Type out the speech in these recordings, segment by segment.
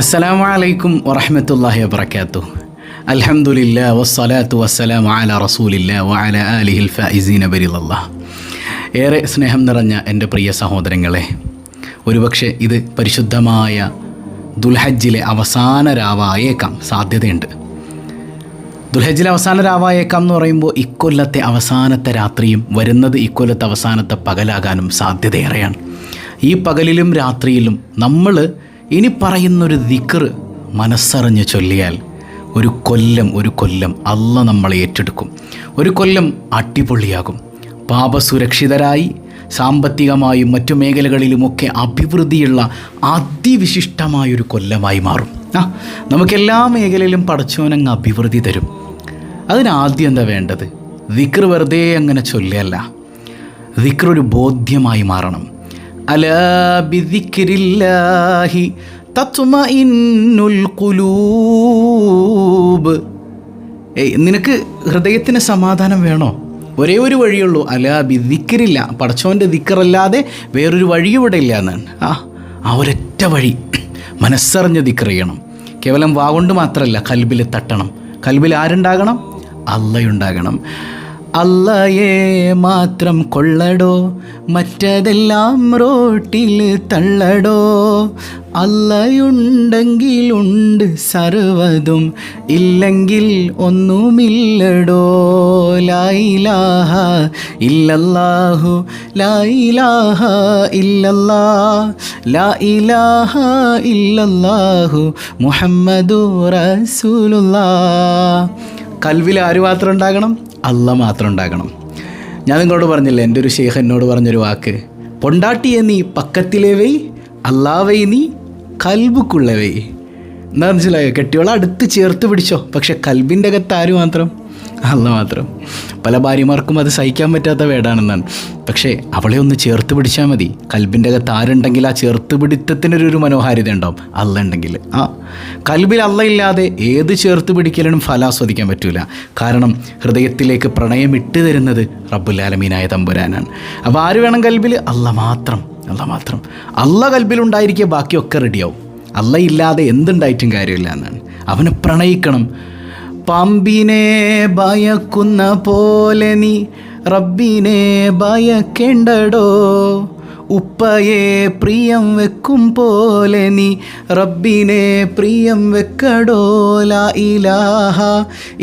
അസ്സലാമു അലൈക്കും വറഹമത്തല്ലാഹി വബർക്കാത്തു അൽഹംദുലില്ല വസ്സലാത്തു വസ്സലാം അല റസൂലില്ല വഅല ആലിഹിൽ ഫൈസീന ബരിലല്ലാ ഏറെ സ്നേഹം നിറഞ്ഞ എന്റെ പ്രിയ സഹോദരങ്ങളെ ഒരുപക്ഷെ ഇത് പരിശുദ്ധമായ ദുൽഹജ്ജിലെ അവസാന രാവായേക്കാം സാധ്യതയുണ്ട്. ദുൽഹജ്ജിലെ അവസാന രാവായേക്കാം എന്ന് പറയുമ്പോൾ ഇക്കൊല്ലത്തെ അവസാനത്തെ രാത്രിയും വരുന്നത് ഇക്കൊല്ലത്തെ അവസാനത്തെ പകലാകാനും സാധ്യതയേറെയാണ്. ഈ പകലിലും രാത്രിയിലും നമ്മൾ ഇനി പറയുന്നൊരു ദിക്കർ മനസ്സറിഞ്ഞ് ചൊല്ലിയാൽ ഒരു കൊല്ലം ഒരു കൊല്ലം അല്ല നമ്മളെ ഏറ്റെടുക്കും. ഒരു കൊല്ലം അടിപൊളിയാകും. പാപസുരക്ഷിതരായി സാമ്പത്തികമായും മറ്റു മേഖലകളിലുമൊക്കെ അഭിവൃദ്ധിയുള്ള അതിവിശിഷ്ടമായൊരു കൊല്ലമായി മാറും. ആ നമുക്കെല്ലാ മേഖലയിലും പടച്ചോനങ്ങ് അഭിവൃദ്ധി തരും. അതിനാദ്യം എന്താ വേണ്ടത്? ദിക്ർ വെറുതെ അങ്ങനെ ചൊല്ലിയല്ല. ദിക്ർ ഒരു ബോധ്യമായി മാറണം. നിനക്ക് ഹൃദയത്തിന് സമാധാനം വേണോ? ഒരേ ഒരു വഴിയുള്ളൂ. അല്ല ദിക്കറില്ല പടച്ചോന്റെ ദിക്കറല്ലാതെ വേറൊരു വഴി ഇവിടെ ഇല്ല എന്നാണ് ആ ആ ഒരൊറ്റ വഴി. മനസ്സറിഞ്ഞ് ദിക്കറിയണം കേവലം വാ കൊണ്ട് മാത്രമല്ല കൽബിൽ തട്ടണം. കൽബിൽ ആരുണ്ടാകണം? അള്ളയുണ്ടാകണം. അല്ലയെ മാത്രം കൊള്ളടോ മറ്റതെല്ലാം റോട്ടിൽ തള്ളടോ. അല്ലയുണ്ടെങ്കിലുണ്ട് സർവതും ഇല്ലെങ്കിൽ ഒന്നുമില്ലടോ. ലായിലാഹ ഇല്ലല്ലാഹു ലായിലാഹ ഇല്ലല്ലാ ലാ ഇലാഹ ഇല്ലല്ലാഹു മുഹമ്മദു റസൂലുള്ളാ കൽവിൽ ആര് മാത്രം ഉണ്ടാകണം? അല്ല മാത്രം ഉണ്ടാകണം. ഞാൻ നിങ്ങളോട് പറഞ്ഞില്ലേ എന്റെ ഒരു ഷെയ്ഖ് എന്നോട് പറഞ്ഞൊരു വാക്ക്. പൊണ്ടാട്ടിയെ നീ പക്കത്തിലെ വൈ അല്ലാവൈ നീ കൽബുക്കുള്ളവൈ എന്താ മനസ്സിലായോ? കെട്ടിയോളെ അടുത്ത് ചേർത്ത് പിടിച്ചോ പക്ഷെ കൽബിന്റെ അകത്ത് ആര് മാത്രം? അല്ല മാത്രം. പല ഭാര്യമാർക്കും അത് സഹിക്കാൻ പറ്റാത്ത വേടാണെന്നാണ്. പക്ഷേ അവളെ ഒന്ന് ചേർത്ത് പിടിച്ചാൽ മതി. കൽബിന്റെ അകത്ത് ആരുണ്ടെങ്കിൽ ആ ചേർത്ത് പിടിത്തത്തിനൊരു മനോഹാരിത ഉണ്ടാവും. അല്ല ഉണ്ടെങ്കിൽ. ആ കൽബിൽ അല്ല ഇല്ലാതെ ഏത് ചേർത്ത് പിടിക്കലിനും ഫലം ആസ്വദിക്കാൻ പറ്റൂല. കാരണം ഹൃദയത്തിലേക്ക് പ്രണയം ഇട്ട് തരുന്നത് റബ്ബുലാലമീനായ തമ്പുരാനാണ്. അപ്പോൾ ആര് വേണം കൽബിൽ? അല്ല മാത്രം. അല്ല മാത്രം. അല്ല കൽബിലുണ്ടായിരിക്കുക ബാക്കിയൊക്കെ റെഡിയാവും അല്ല ഇല്ലാതെ എന്തുണ്ടായിട്ടും കാര്യമില്ല എന്നാണ്. അവനെ പ്രണയിക്കണം. പാമ്പിനെ ഭയക്കുന്ന പോലെ നീ റബ്ബിനെ ഭയക്കേണ്ടടോ? ഉപ്പയെ പ്രിയം വെക്കും പോലെ നീ റബ്ബിനെ പ്രിയം വെക്കടോ? ലാ ഇലാഹ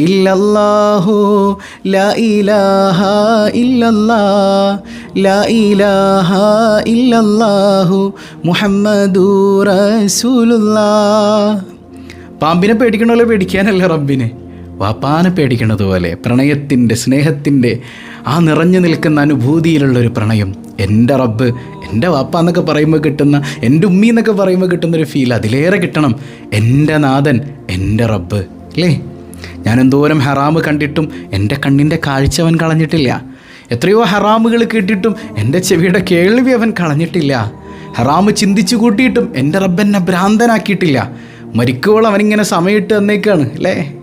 ഇല്ലല്ലാഹു ലാ ഇലാഹ ഇല്ലല്ലാ ലാ ഇലാഹ ഇല്ലല്ലാഹു മുഹമ്മദു റസൂലുല്ലാ പാമ്പിനെ പേടിക്കണമല്ലോ പേടിക്കാനല്ല റബ്ബിനെ? വാപ്പാനെ പേടിക്കുന്നത് പോലെ പ്രണയത്തിന്റെ സ്നേഹത്തിന്റെ ആ നിറഞ്ഞു നിൽക്കുന്ന അനുഭൂതിയിലുള്ളൊരു പ്രണയം എന്റെ റബ്ബ് എന്റെ വാപ്പ എന്നൊക്കെ പറയുമ്പോൾ കിട്ടുന്ന എന്റെ ഉമ്മി എന്നൊക്കെ പറയുമ്പോൾ കിട്ടുന്നൊരു ഫീൽ അതിലേറെ കിട്ടണം. എന്റെ നാഥൻ എന്റെ റബ്ബ് അല്ലേ? ഞാൻ എന്തോരം ഹറാമ് കണ്ടിട്ടും എന്റെ കണ്ണിന്റെ കാഴ്ച അവൻ കളഞ്ഞിട്ടില്ല. എത്രയോ ഹറാമുകൾ കേട്ടിട്ടും എന്റെ ചെവിയുടെ കേൾവി അവൻ കളഞ്ഞിട്ടില്ല. ഹറാമ് ചിന്തിച്ചു കൂട്ടിയിട്ടും എന്റെ റബ്ബെന്നെ ഭ്രാന്തനാക്കിയിട്ടില്ല. മരിക്കുമ്പോൾ അവനിങ്ങനെ സമയമിട്ട് തന്നേക്കാണ് അല്ലേ?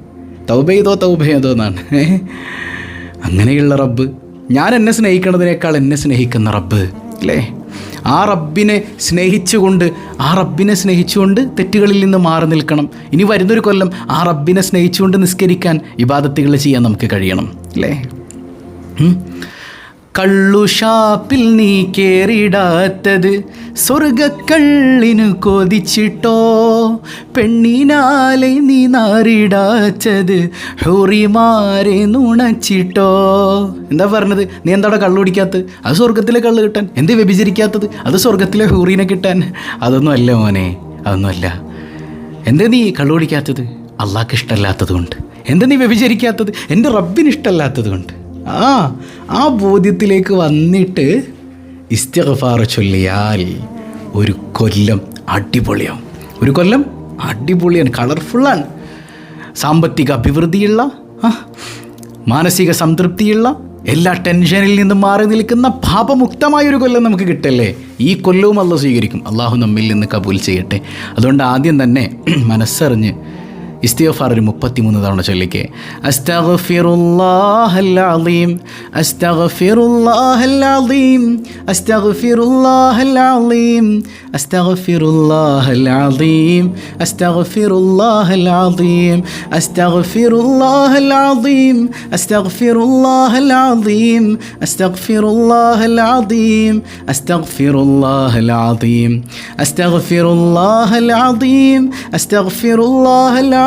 തൗബ ചെയ്തോ തൗബ ചെയ്തോ എന്നാണ്? അങ്ങനെയുള്ള റബ്ബ്. ഞാൻ എന്നെ സ്നേഹിക്കുന്നതിനേക്കാൾ എന്നെ സ്നേഹിക്കുന്ന റബ്ബ് അല്ലേ ആ റബ്ബിനെ സ്നേഹിച്ചുകൊണ്ട് ആ റബ്ബിനെ സ്നേഹിച്ചുകൊണ്ട് തെറ്റുകളിൽ നിന്ന് മാറി നിൽക്കണം. ഇനി വരുന്നൊരു കൊല്ലം ആ റബ്ബിനെ സ്നേഹിച്ചുകൊണ്ട് നിസ്കരിക്കാൻ ഇബാദത്തുകൾ ചെയ്യാൻ നമുക്ക് കഴിയണം അല്ലേ. കള്ളുഷാപ്പിൽ നീ കേറിടാത്തത് സ്വർഗക്കള്ളിനു കൊതിച്ചിട്ടോ പെണ്ണിനാലെ നീ നാറിടാച്ചത് ഹോറിമാരെ നുണച്ചിട്ടോ. എന്താ പറഞ്ഞത്? നീ എന്താടെ കള്ളു കുടിക്കാത്തത്? അത് സ്വർഗത്തിലെ കള്ള് കിട്ടാൻ. എന്ത് വ്യഭിചരിക്കാത്തത്? അത് സ്വർഗത്തിലെ ഹൂറിനെ കിട്ടാൻ. അതൊന്നും അല്ല മോനെ അതൊന്നും അല്ല എന്താ നീ കള്ളു കുടിക്കാത്തത്? അള്ളാഹ്ക്ക് ഇഷ്ടമല്ലാത്തത് കൊണ്ട് എന്താ നീ വ്യഭിചരിക്കാത്തത്? എന്റെ റബ്ബിന് ഇഷ്ടമല്ലാത്തത് കൊണ്ട് ആ ആ ബോധ്യത്തിലേക്ക് വന്നിട്ട് ഇസ്തിഗ്ഫാർ ചൊല്ലിയാൽ ഒരു കൊല്ലം അടിപൊളിയാവും. ഒരു കൊല്ലം അടിപൊളിയാണ് കളർഫുള്ളാണ് സാമ്പത്തിക അഭിവൃദ്ധിയുള്ള മാനസിക സംതൃപ്തിയുള്ള എല്ലാ ടെൻഷനിൽ നിന്നും മാറി നിൽക്കുന്ന പാപമുക്തമായ ഒരു കൊല്ലം നമുക്ക് കിട്ടല്ലേ? ഈ കൊല്ലവും അല്ല സ്വീകരിക്കും. അള്ളാഹു നമ്മിൽ നിന്ന് കബൂൽ ചെയ്യട്ടെ. അതുകൊണ്ട് ആദ്യം തന്നെ മനസ്സറിഞ്ഞ് ഇസ്തിഗ്ഫാർ ഒരു മുപ്പത്തിമൂന്ന് തവണ ചൊല്ലിക്കെ അസ്തഗ്ഫിറുല്ലാഹൽ അലീം അസ്തഗ്ഫിറുല്ലാഹൽ അലീം അസ്തഗ്ഫിറുല്ലാഹൽ അലീം അസ്തഗ്ഫിറുല്ലാഹൽ അലീം അസ്തഗ്ഫിറുല്ലാഹൽ അലീം അസ്തഗ്ഫിറുല്ലാഹൽ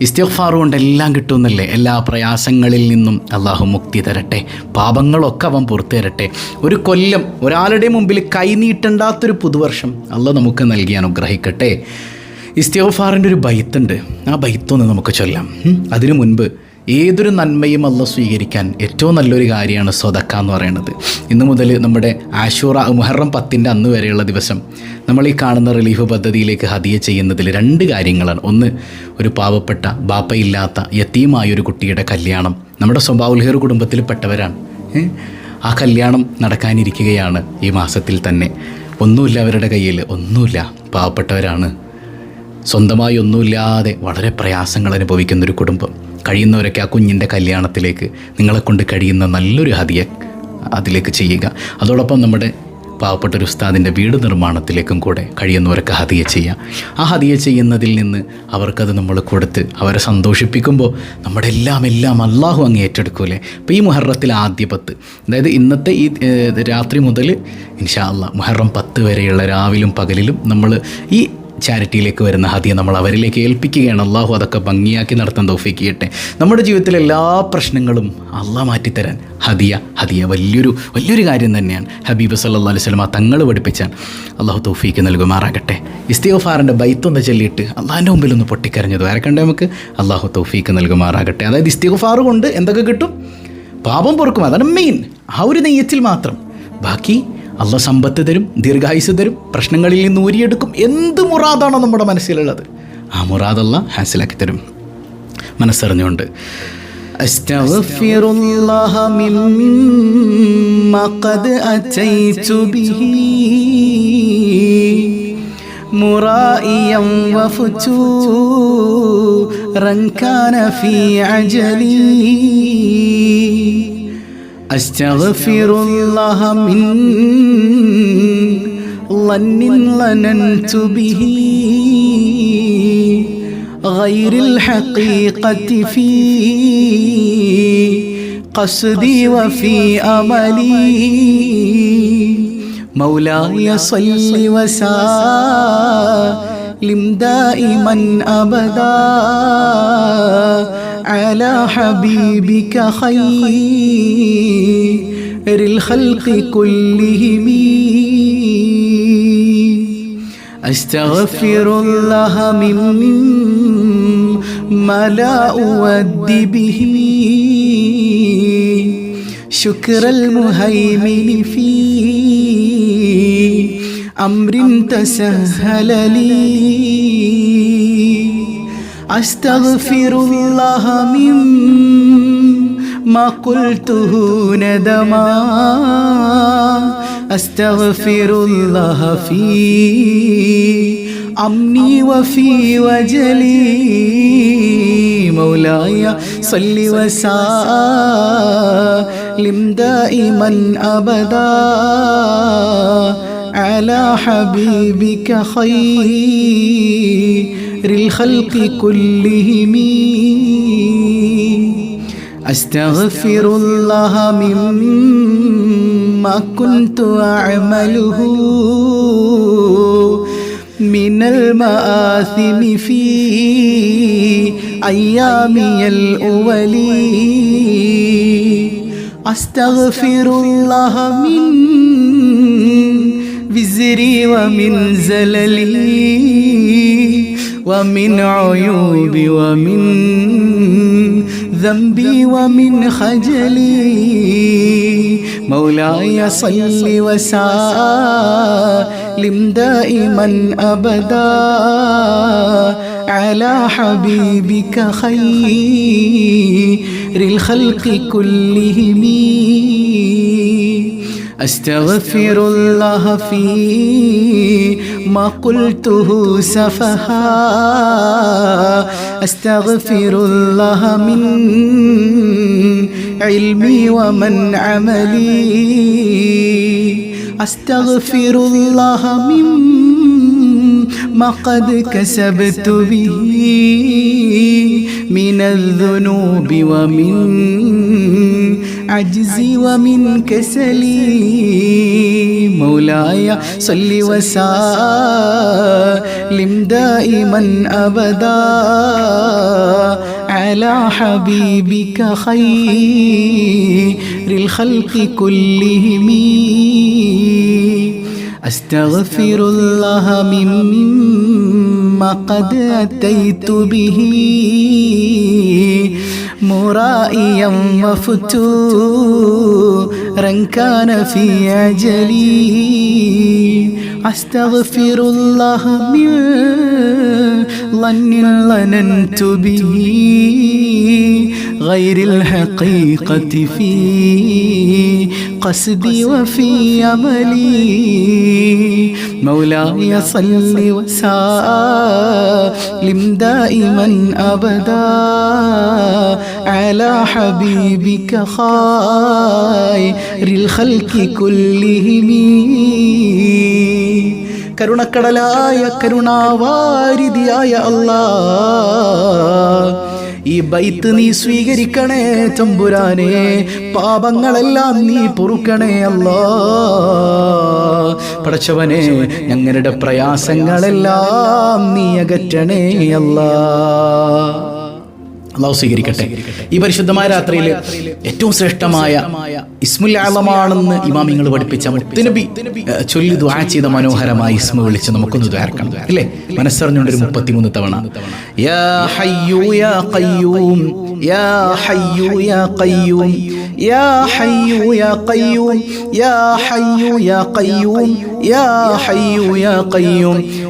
ഇസ്തിഗ്ഫാർ കൊണ്ട് എല്ലാം കിട്ടുമെന്നല്ലേ എല്ലാ പ്രയാസങ്ങളിൽ നിന്നും അള്ളാഹു മുക്തി തരട്ടെ. പാപങ്ങളൊക്കെ അവൻ പുറത്തു തരട്ടെ. ഒരു കൊല്ലം ഒരാളുടെ മുമ്പിൽ കൈനീട്ടണ്ടാത്തൊരു പുതുവർഷം അല്ല നമുക്ക് നൽകി അനുഗ്രഹിക്കട്ടെ. ഇസ്തിഗ്ഫാറിന്റെ ഒരു ബൈത്തുണ്ട്. ആ ബൈത്തൊന്ന് നമുക്ക് ചൊല്ലാം. അതിനു മുൻപ് ഏതൊരു നന്മയും അല്ല സ്വീകരിക്കാൻ ഏറ്റവും നല്ലൊരു കാര്യമാണ് സ്വതക്ക എന്ന് പറയുന്നത്. ഇന്ന് മുതൽ നമ്മുടെ ആശൂറ മുഹറം പത്തിന്റെ അന്ന് വരെയുള്ള ദിവസം നമ്മൾ ഈ കാണുന്ന റിലീഫ് പദ്ധതിയിലേക്ക് ഹദിയ ചെയ്യുന്നതിൽ രണ്ട് കാര്യങ്ങളാണ്. ഒന്ന് ഒരു പാവപ്പെട്ട ബാപ്പയില്ലാത്ത യത്തീമായ ഒരു കുട്ടിയുടെ കല്യാണം. നമ്മുടെ സ്വഭാവുൽഹേർ കുടുംബത്തിൽപ്പെട്ടവരാണ്. പെട്ടവരാണ് ആ കല്യാണം നടക്കാനിരിക്കുകയാണ് ഈ മാസത്തിൽ തന്നെ. ഒന്നുമില്ല അവരുടെ കയ്യിൽ ഒന്നുമില്ല പാവപ്പെട്ടവരാണ്. സ്വന്തമായി ഒന്നുമില്ലാതെ വളരെ പ്രയാസങ്ങൾ അനുഭവിക്കുന്നൊരു കുടുംബം. കഴിയുന്നവരൊക്കെ ആ കുഞ്ഞിന്റെ കല്യാണത്തിലേക്ക് നിങ്ങളെ കൊണ്ട് കഴിയുന്ന നല്ലൊരു ഹതിയ അതിലേക്ക് ചെയ്യുക. അതോടൊപ്പം നമ്മുടെ പാവപ്പെട്ട ഒരു ഉസ്താദിന്റെ വീട് നിർമ്മാണത്തിലേക്കും കൂടെ കഴിയുന്നവരൊക്കെ ഹതിയ ചെയ്യാം ആ ഹതിയ ചെയ്യുന്നതിൽ നിന്ന് അവർക്കത് നമ്മൾ കൊടുത്ത് അവരെ സന്തോഷിപ്പിക്കുമ്പോൾ നമ്മുടെ എല്ലാം എല്ലാം അള്ളാഹു അങ്ങ് ഏറ്റെടുക്കൂലേ? അപ്പോൾ ഈ മുഹറത്തിൽ ആദ്യ പത്ത് അതായത് ഇന്നത്തെ ഈ രാത്രി മുതൽ ഇൻഷാ അള്ളാ മുഹറം പത്ത് വരെയുള്ള രാവിലും പകലിലും നമ്മൾ ഈ ചാരിറ്റിയിലേക്ക് വരുന്ന ഹദിയ നമ്മൾ അവരിലേക്ക് ഏൽപ്പിക്കുകയാണ്. അള്ളാഹു അതൊക്കെ ഭംഗിയാക്കി നടത്താൻ തോഫിക്കട്ടെ ചെയ്യട്ടെ. നമ്മുടെ ജീവിതത്തിലെ എല്ലാ പ്രശ്നങ്ങളും അള്ളാഹ് മാറ്റിത്തരാൻ ഹദിയ ഹദിയ വലിയൊരു വലിയൊരു കാര്യം തന്നെയാണ്. ഹബീബ് സല്ലാ അലൈഹി സ്വലമ തങ്ങൾ പഠിപ്പിച്ചാണ് അള്ളാഹു തോഫിക്ക് നൽകുമാറാകട്ടെ. ഇസ്തിയോഫാറിന്റെ ബൈത്തൊന്ന് ചൊല്ലിയിട്ട് അള്ളാഹിന്റെ മുമ്പിൽ ഒന്ന് പൊട്ടിക്കരഞ്ഞത് കണ്ട നമുക്ക്? അള്ളാഹു തോഫിക്ക് നൽകുമാറാകട്ടെ. അതായത് ഇസ്തിയോഫാർ കൊണ്ട് എന്തൊക്കെ കിട്ടും? പാപം പൊറുക്കും. അതാണ് മെയിൻ ആ ഒരു നെയ്യത്തിൽ മാത്രം. ബാക്കി അള്ള സമ്പത്ത് തരും ദീർഘായുസ് തരും പ്രശ്നങ്ങളിൽ നിന്ന് ഊരിയെടുക്കും എന്ത് മുറാദാണോ നമ്മുടെ മനസ്സിലുള്ളത് ആ മുറാദല്ല ഹാസിലാക്കി തരും മനസ്സറിഞ്ഞുകൊണ്ട് أستغفر الله مما قد أتيت به مرائيا وفتورا كان في عجلي أستغفر الله من ظن ظننت به. غير الحقيقة في قصدي وفي أملي. مولاي صل وسلم دائما أبدا على حبيبك خير الخلق كلهم. أستغفر الله مما لا أود به. شكر المهيمن في أمر تسهل لي أستغفر الله مما قلته ندما أستغفر الله في أمني وفي وجلي مولاي صل وسلم دائما أبدا على حبيبك خير الخلق كلهم أستغفر الله مما كنت أعمله من المآثم في أيامي الأول أستغفر الله من وزري ومن زللي ومن عيوبي ومن ذنبي ومن خجلي. مولاي صل وسلم دائما أبدا على حبيبك خير الخلق كلهم. أستغفر الله في ما قلته سفها. أستغفر الله من علمي ومن عملي. أستغفر الله من ما قد كسبت به من الذنوب ومن عجزي ومن كسلي مولاي صل وسلم دائما أبدا على حبيبك خير الخلق كلهم. أستغفر الله مما قد أتيت به. മുറായിയം വഫുച്ചു وفتورا كان في أجلي أستغفر الله من ظن ظننت به. غير الحقيقة في قصدي وفي أملي مولاي صل وسلم دائما أبدا على حبيبك خير കരുണക്കടലായ കരുണാവാരിതിയായ അല്ലാ ഈ ബൈത്ത് നീ സ്വീകരിക്കണേ തമ്പുരാനെ. പാപങ്ങളെല്ലാം നീ പൊറുക്കണേ അല്ലാ പടച്ചവനെ ഞങ്ങളുടെ പ്രയാസങ്ങളെല്ലാം നീ അകറ്റണേ അല്ലാ അള്ളാഹു സ്വീകരിക്കട്ടെ. ഈ പരിശുദ്ധമായ രാത്രിയിൽ ഏറ്റവും ശ്രേഷ്ഠമായ ഇസ്മുൽ ഇമാമിങ്ങൾ പഠിപ്പിച്ച മുത്തുനബി ചൊല്ലി ദ്വാ ചെയ്ത മനോഹരമായ ഇസ്മു വിളിച്ച് നമുക്കൊന്ന് ദ്വാരക്കണം അല്ലേ? മനസ്സറിഞ്ഞുകൊണ്ടൊരു മുപ്പത്തിമൂന്ന് തവണ. യാ യാ യാ യാ യാ യാ യാ ഹയ്യു യാ ഖയ്യൂം യാ ഹയ്യു യാ ഖയ്യൂം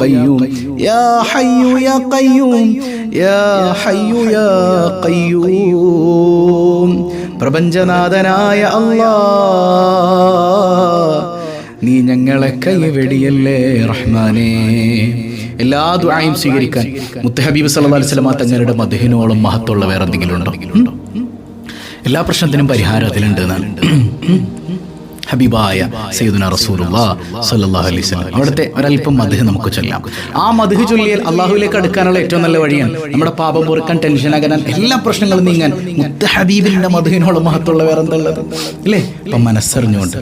ഖയ്യൂം يا حي يا قيوم. يا حي يا قيوم. പ്രപഞ്ചനാഥനായ അല്ലാ. നീ ഞങ്ങളെ കൈവെടിയല്ലേ റഹ്മാനേ. എല്ലാ ദുആയും സ്വീകരിക്കാൻ മുത്തഹബീബ് സല്ലല്ലാഹു അലൈഹി വസല്ലമ തങ്ങളുടെ മധുഹിനോളം മഹത്തുള്ള വേറെ എന്തെങ്കിലും ഉണ്ടോ എല്ലാ പ്രശ്നത്തിനും പരിഹാരം അതിലുണ്ട് എന്നാണ് ഹബീബായ സയ്യിദുന റസൂലുള്ളാ സ്വല്ലല്ലാഹു അലൈഹി വസല്ലം. അവിടുത്തെ ഒരല്പം മധു നമുക്ക് ചൊല്ലാം. ആ മധു ചൊല്ലിയാൽ അള്ളാഹുവിലേക്ക് അടുക്കാനുള്ള ഏറ്റവും നല്ല വഴിയാണ് നമ്മുടെ പാപം പൊറുക്കാൻ ടെൻഷൻ അകരാൻ എല്ലാ പ്രശ്നങ്ങളും നീങ്ങാൻ മുത്ത ഹബീബിന്റെ മധുവിനോട് മഹത്വമുള്ള വേറെ എന്താ ഉള്ളത്? അല്ലേ ഇപ്പം മനസ്സറിഞ്ഞുകൊണ്ട്.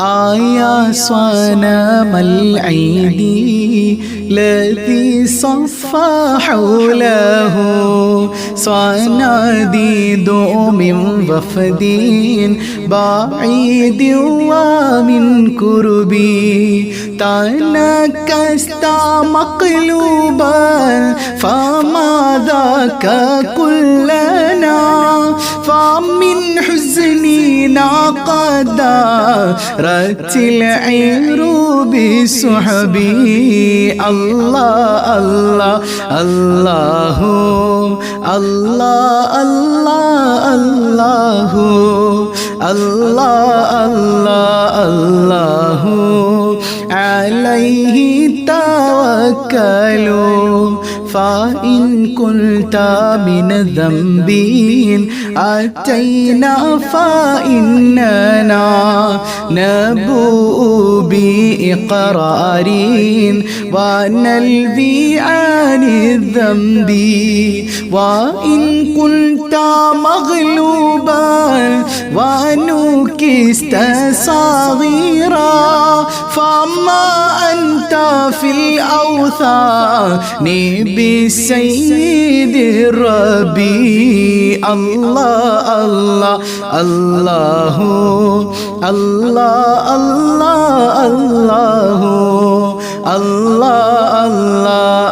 آيا صنم العيد الذي صفى حوله صناديد من وفد بعيد ومن كربي تنكست مقلوبا فما ذاك كلنا؟ فمن حزننا قد رتل عير بسحبي الله الله الله الله الله الله الله الله الله. عليه توكلوا. فإن كنت من ذنب أتينا فإننا نبوء بإقرار ونلبي عن الذنب. وإن كنت مغلوبا. ونكست صغيرا. فما أنت في الأوثان بسيد الربي الله الله الله الله الله الله الله الله.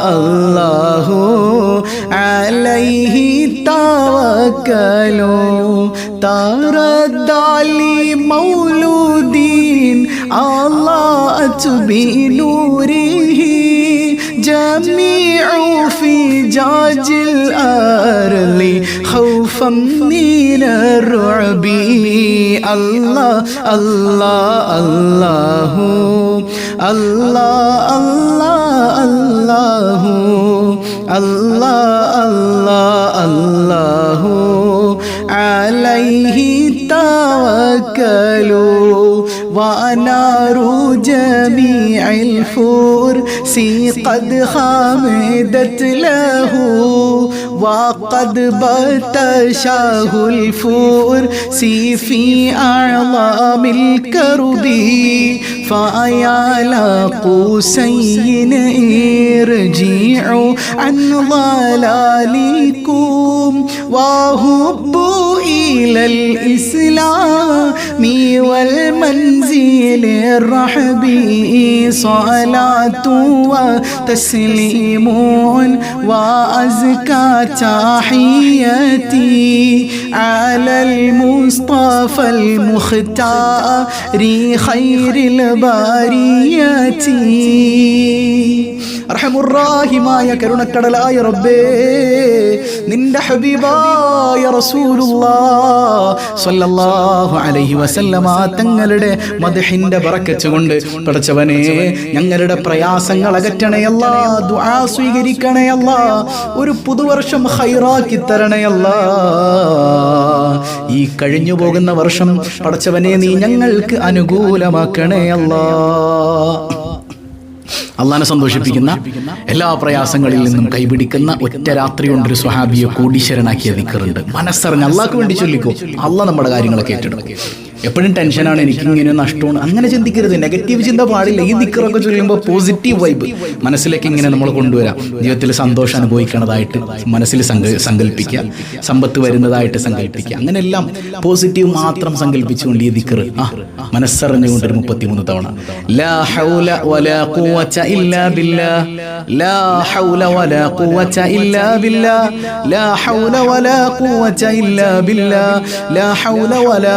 الله عليه توكلوا. تردى لي الله بنوره جميع فجاج الأرض خوفا من الرعب الله الله الله الله الله الله الله الله الله عليه توكلوا ونار جميع الفرس قد خامدت له. وقد بتشاه الفرس في أعظام الكرب فيا لقوسين ارجعوا عن ضلالكم وهبوا إلى الإسلام والمنزل الرحب صلاة وتسليم وأزكى تحياتي على المصطفى المختار خير البريات അർഹമുറാഹിമായ കരുണക്കടലായ റബ്ബേ നിന്റെ ഹബീബായ റസൂലുള്ളാഹു അലൈഹി വസല്ലമ തങ്ങളുടെ മദഹിന്റെ ബറക്കത്ത് കൊണ്ട് പടച്ചവനെ ഞങ്ങളുടെ പ്രയാസങ്ങൾ അകറ്റണയല്ല ദുആ സ്വീകരിക്കണയല്ല ഒരു പുതുവർഷം ഹൈറാക്കി തരണയല്ല ഈ കഴിഞ്ഞു പോകുന്ന വർഷം പടച്ചവനെ നീ ഞങ്ങൾക്ക് അനുകൂലമാക്കണേ അല്ലാ. അള്ളാനെ സന്തോഷിപ്പിക്കുന്ന എല്ലാ പ്രയാസങ്ങളിൽ നിന്നും കൈപിടിക്കുന്ന ഒറ്റ രാത്രി കൊണ്ടൊരു സ്വഹാബിയെ കോടീശ്വരനാക്കിയ ദിക്കറുണ്ട്. മനസ്സറിഞ്ഞ് അള്ളാഹ്ക്ക് വേണ്ടി ചൊല്ലിക്കോ. അള്ള നമ്മുടെ കാര്യങ്ങളൊക്കെ ഏറ്റെടുക്കും. എപ്പോഴും ടെൻഷനാണ് എനിക്ക് ഇങ്ങനെ നഷ്ടമാണ്. അങ്ങനെ ചിന്തിക്കരുത്. നെഗറ്റീവ് ചിന്ത പാടില്ല. ഈ ദിക്കറൊക്കെ ചൊല്ലുമ്പോൾ പോസിറ്റീവ് വൈബ് മനസ്സിലേക്ക് ഇങ്ങനെ നമ്മൾ കൊണ്ടുവരാം. ജീവിതത്തിൽ സന്തോഷം അനുഭവിക്കുന്നതായിട്ട് മനസ്സിൽ സങ്കല്പിക്കുക. സമ്പത്ത് വരുന്നതായിട്ട് സങ്കല്പിക്കുക. അങ്ങനെയെല്ലാം പോസിറ്റീവ് മാത്രം സങ്കല്പിച്ചുകൊണ്ട് ഈ ദിക്കർ ആ മനസ്സറിഞ്ഞുകൊണ്ട് ഒരു മുപ്പത്തിമൂന്ന് തവണ. ലാ ഹൗല വലാ ഇല്ലാ ബില്ലാ. ലാ ഹൗല വലാ ഇല്ലാ ബില്ലാ. ലാ ഹൗല വലാ ഇല്ലാ ബില്ലാ. ലാ ഹൗല വലാ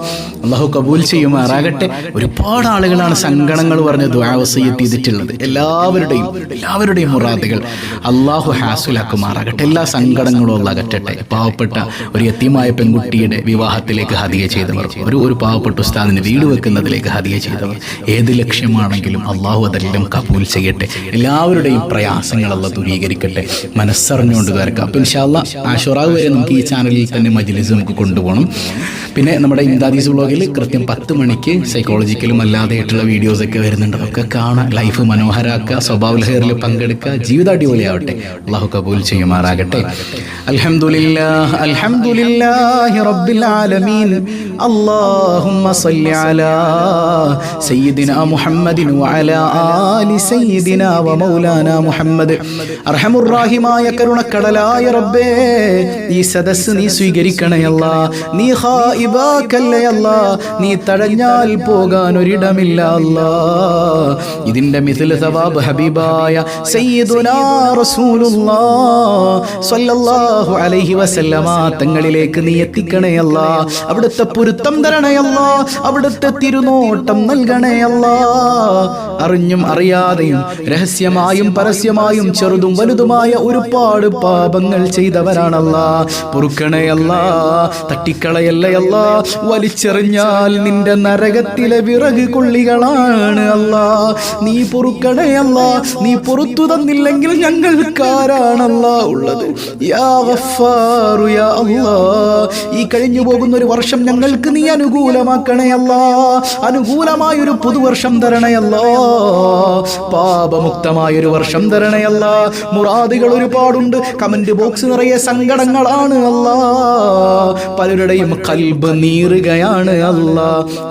അള്ളാഹു കബൂൽ ചെയ്യുമാറാകട്ടെ. ഒരുപാട് ആളുകളാണ് സങ്കടങ്ങൾ പറഞ്ഞ് ദ്വാവസയ്യത്ത് ചെയ്തിട്ടുള്ളത്. എല്ലാവരുടെയും എല്ലാവരുടെയും മുറാദുകൾ അള്ളാഹു ഹാസുലാക്കുമാറാകട്ടെ. എല്ലാ സങ്കടങ്ങളും ഉള്ള അകറ്റട്ടെ പാവപ്പെട്ട ഒരു എത്തിയമായ പെൺകുട്ടിയുടെ വിവാഹത്തിലേക്ക് ഹതിയ ചെയ്തവർ ഒരു ഒരു പാവപ്പെട്ട ഉസ്താദിന് വീട് വെക്കുന്നതിലേക്ക് ഹതിയ ചെയ്തവർ ഏത് ലക്ഷ്യമാണെങ്കിലും അള്ളാഹു അതെല്ലാം കബൂൽ ചെയ്യട്ടെ. എല്ലാവരുടെയും പ്രയാസങ്ങളുള്ള ദൂരീകരിക്കട്ടെ. മനസ്സറിഞ്ഞുകൊണ്ട് കയറുക അപ്പം ഇൻഷാല്ല ആഷുറാവ് വരെ നമുക്ക് ഈ ചാനലിൽ തന്നെ മജിലിസ് നമുക്ക് കൊണ്ടുപോകണം. പിന്നെ നമ്മുടെ ഇംദാദീസ് വ്ളോഗിൽ കൃത്യം പത്ത് മണിക്ക് സൈക്കോളജിക്കലും അല്ലാതെയായിട്ടുള്ള വീഡിയോസ് ഒക്കെ വരുന്നുണ്ട് അതൊക്കെ കാണാം ലൈഫ് മനോഹരാക്കുക സ്വഭാവ ലഹറിൽ പങ്കെടുക്കുക ജീവിതം അടിപൊളിയാവട്ടെ അള്ളാഹു കബൂൽ ചെയ്യുമാറാകട്ടെ അൽഹംദുലില്ലാഹ് അൽഹംദുലില്ലാഹി റബ്ബിൽ ആലമീൻ اللهم صل على سيدنا محمد وعلى آل سيدنا ومولانا മുഹമ്മദ് അർഹമുറാഹിമായ കരുണക്കടലായ റബ്ബേ ഈ സദസ് നീ സ്വീകരിക്കണയല്ല നീ ഹായിബാക്കല്ലയല്ല നീ തഴഞ്ഞാൽ പോകാൻ ഒരിടമില്ല അല്ലാ. ഇതിന്റെ മിസിൽ സവാബ് ഹബീബായ സയ്യിദുനാ റസൂലുള്ളാ സല്ലല്ലാഹു അലൈഹി വസല്ലമ. തങ്ങളിലേക്ക് നീ എത്തിക്കണയല്ല അവിടുത്തെ പൊരുത്തം തരണയല്ല അവിടുത്തെ തിരുനോട്ടം നൽകണയല്ല അറിഞ്ഞും അറിയാതെയും രഹസ്യമായും പരസ്യമായും ചെറുതും വലുതുമായ ഒരുപാട് പാപങ്ങൾ ചെയ്തവരാണല്ല. പൊറുക്കണയല്ല തട്ടിക്കളയല്ലയല്ല വലിച്ചെറിഞ്ഞാൽ നിന്റെ നരകത്തിലെ വിറക് കൊള്ളികളാണ് അല്ല. നീ പൊറുക്കടയല്ല നീ പൊറത്തു തന്നില്ലെങ്കിൽ ഞങ്ങൾക്കാരാണല്ല ഉള്ളത്. ഈ കഴിഞ്ഞു പോകുന്ന ഒരു വർഷം ഞങ്ങൾക്ക് നീ അനുകൂലമാക്കണയല്ല അനുകൂലമായ ഒരു പുതുവർഷം തരണയല്ല പാപമുക്തമായ ഒരു വർഷം തരണയല്ല മുറാദുകൾ ഒരുപാടുണ്ട്. കമന്റ് ബോക്സ് നിറയെ സങ്കടങ്ങളാണ് അല്ല. പലരുടെയും കൽബ് നീറുകയാണ്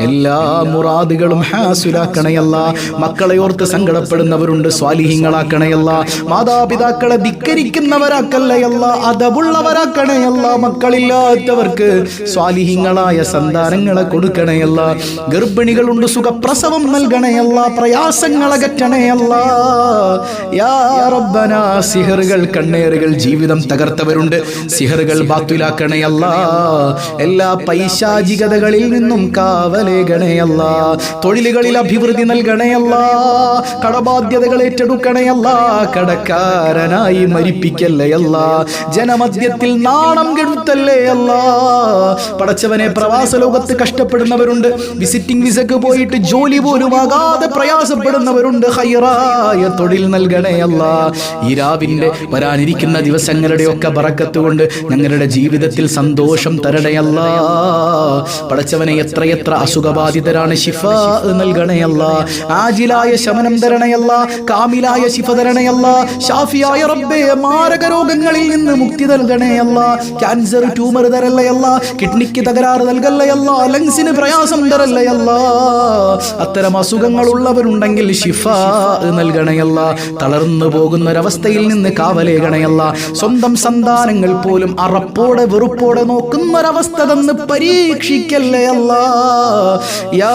എല്ലാ മുറാദുകളും ഹാസുലാക്കണയല്ല. മക്കളെ ഓർത്ത് സങ്കടപ്പെടുന്നവരുണ്ട് സ്വാലിഹിങ്ങളാക്കണയല്ല. മാതാപിതാക്കളെ ധിക്കരിക്കുന്നവരാക്കല്ലയല്ല. അതവുള്ളവരാക്കണയല്ല. മക്കളില്ലാത്തവർക്ക് സ്വാലിഹിങ്ങളായ സന്താനങ്ങളെ കൊടുക്കണയല്ല. ഗർഭിണികളുണ്ട് സുഖപ്രസവം നൽകണയല്ല. പ്രയാസങ്ങൾ അകറ്റണയല്ല. യാ സിഹറുകൾ കണ്ണേറുകൾ ജീവിതം തകർത്തവരുണ്ട്. സിഹറുകൾ ബാത്തുലാക്കണയല്ല. എല്ലാ പൈശാചികതകളിൽ നിന്നും കാവലേകണയല്ല തൊഴിലുകളിൽ അഭിവൃദ്ധി നൽകണയല്ല കടബാധ്യതകൾ ഏറ്റെടുക്കണയല്ല കടക്കാരനായി മരിപ്പിക്കല്ലയല്ല ജനമധ്യത്തിൽ നാണം കെടുത്തല്ലേ അല്ല. പടച്ചവനെ പ്രവാസ ലോകത്ത് കഷ്ടപ്പെടുന്നവരുണ്ട്. വിസിറ്റിംഗ് വിസക്ക് പോയിട്ട് ജോലി പോലും ആകാതെ പ്രയാസപ്പെടുന്നവരുണ്ട്. ഹൈറായ തൊഴിൽ നൽകണേ ഈ രാവിലെ വരാനിരിക്കുന്ന ദിവസങ്ങളുടെ ഒക്കെ പറക്കത്തുകൊണ്ട് ഞങ്ങളുടെ ജീവിതത്തിൽ സന്തോഷം തരണയല്ല പടച്ചവനെ എത്രയെത്ര അസുഖബാധിതരാണ് ശിഫ നൽകണയല്ല ആജിലായ ശമനം തരണയല്ല കാമിലായ ശിഫ തരണയല്ല ഷാഫിയായ റബ്ബേ മാരക രോഗങ്ങളിൽ നിന്ന് മുക്തി നൽകണയല്ല ക്യാൻസർ ട്യൂമർ തരല്ലയല്ല കിഡ്നിക്ക് തകരാറ് നൽകല്ലയല്ല ലങ്സിന് പ്രയാസം തരല്ലയല്ല അത്തരം അസുഖങ്ങൾ ഉള്ളവരുണ്ടെങ്കിൽ ഷിഫ നൽകണയല്ല തളർന്നു പോകുന്ന ഒരവസ്ഥയിൽ നിന്ന് കാവലേകണയല്ല സ്വന്തം സന്താനങ്ങൾ പോലും അറപ്പോടെ വെറുപ്പോടെ നോക്കുന്ന ഒരവസ്ഥ തന്ന് പരീക്ഷിക്കല്ലേ അല്ല യാ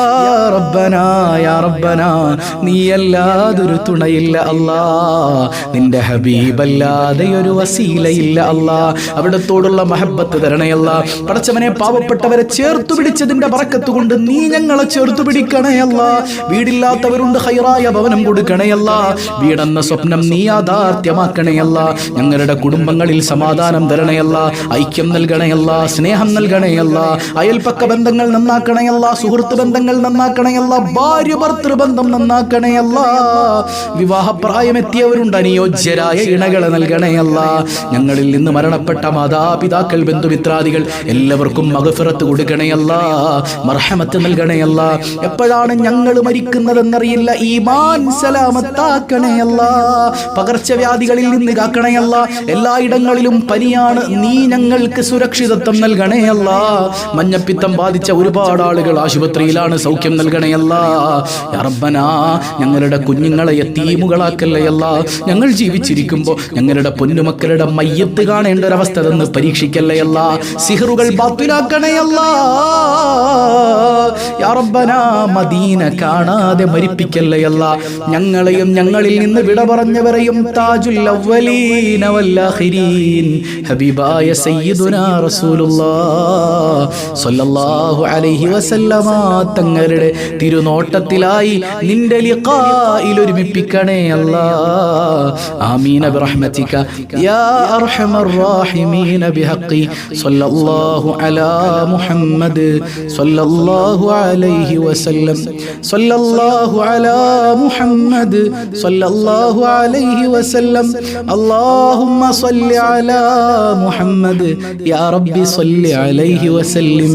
യാ നീ തുണയില്ല അല്ലാ. നിന്റെ ഹബീബല്ലാതെ ഒരു വസീലയില്ല അല്ലാ. അവിടത്തോടുള്ള മഹബത്ത് തരണയല്ല പടച്ചവനെ പാവപ്പെട്ടവരെ ചേർത്തു പിടിച്ചതിന്റെ പറക്കത്ത് കൊണ്ട് നീ ഞങ്ങളെ ചേർത്തു പിടിക്കണയല്ല വീടില്ലാത്തവരുണ്ട് ഹൈറായ ഭവനം കൊടുക്കണയല്ല വീടെന്ന സ്വപ്നം നീ യാഥാർത്ഥ്യമാക്കണയല്ല ഞങ്ങളുടെ കുടുംബങ്ങളിൽ സമാധാനം തരണയല്ല ഐക്യം നൽകണയല്ല സ്നേഹം നൽകണയല്ല അയൽപക്ക ബന്ധങ്ങൾ നന്നാക്കണയല്ല സുഹൃത്ത് ബന്ധങ്ങൾ നന്നാക്കണയല്ല ഭാര്യ ഭർത്തൃ ബന്ധം നന്നാക്കണയല്ല വിവാഹപ്രായമെത്തിയവരുണ്ട് അനുയോജ്യരായ ഇണകളെ നൽകണയല്ല ഞങ്ങളിൽ നിന്ന് മരണപ്പെട്ട മാതാപിതാക്കൾ ബന്ധുമിത്രാദികൾ എല്ലാവർക്കും മകഫിറത്ത് കൊടുക്കണയല്ല മർഹമത്ത് നൽകണയല്ല എപ്പോഴാണ് ഞങ്ങൾ മരിക്കുന്നതെന്നറിയില്ല ഈമാൻ സലാമത്താക്കണയല്ല പകർച്ചവ്യാധികളിൽ നിന്ന് കാക്കണയല്ല എല്ലായിടങ്ങളിലും പനിയാണ് നീ ഞങ്ങൾക്ക് സുരക്ഷിതത്വം നൽകണയല്ല മഞ്ഞപ്പിത്തം ബാധിച്ച ഒരുപാട് ആളുകൾ ആശുപത്രിയിലാണ് സൗഖ്യം നൽകണയല്ല യാ റബ്ബനാ ഞങ്ങളുടെ കുഞ്ഞുങ്ങളെ എത്തീമുകളാക്കല്ലയല്ല ഞങ്ങൾ ജീവിച്ചിരിക്കുമ്പോൾ ഞങ്ങളുടെ പൊന്നുമക്കളുടെ മയ്യത്ത് കാണേണ്ട ഒരവസ്ഥ തന്ന് പരീക്ഷിക്കല്ലയല്ല സിഹറുകൾ ബാത്തിലാക്കണയല്ല മദീന കാണാതെ മരിപ്പിക്കല്ലയല്ല ഞങ്ങളെയും ഞങ്ങളിൽ നിന്ന് വിട പറഞ്ഞവരെയും താജുൽ വല്ലാഖിരീൻ ഹബീബായ സയ്യിദുനാ റസൂലുള്ളാഹ് അലൈഹി വസല്ലമ തങ്ങളുടെ തിരുനോട്ടത്തിലായി നിന്റെ ലിഖായിൽ ഒരുമിപ്പിക്കണേ അല്ലാ ആമീന ബിറഹ്മതിക യാ അർഹമർ റാഹിമീന ബിഹഖി സ്വല്ലല്ലാഹു അലാ മുഹമ്മദ് സ്വല്ലല്ലാഹു അലൈഹി വസല്ലം സ്വല്ലല്ലാഹു അലാ മുഹമ്മദ് സ്വല്ലല്ലാഹു അലൈഹി വസല്ലം اللهم صل على محمد يا ربي صل عليه وسلم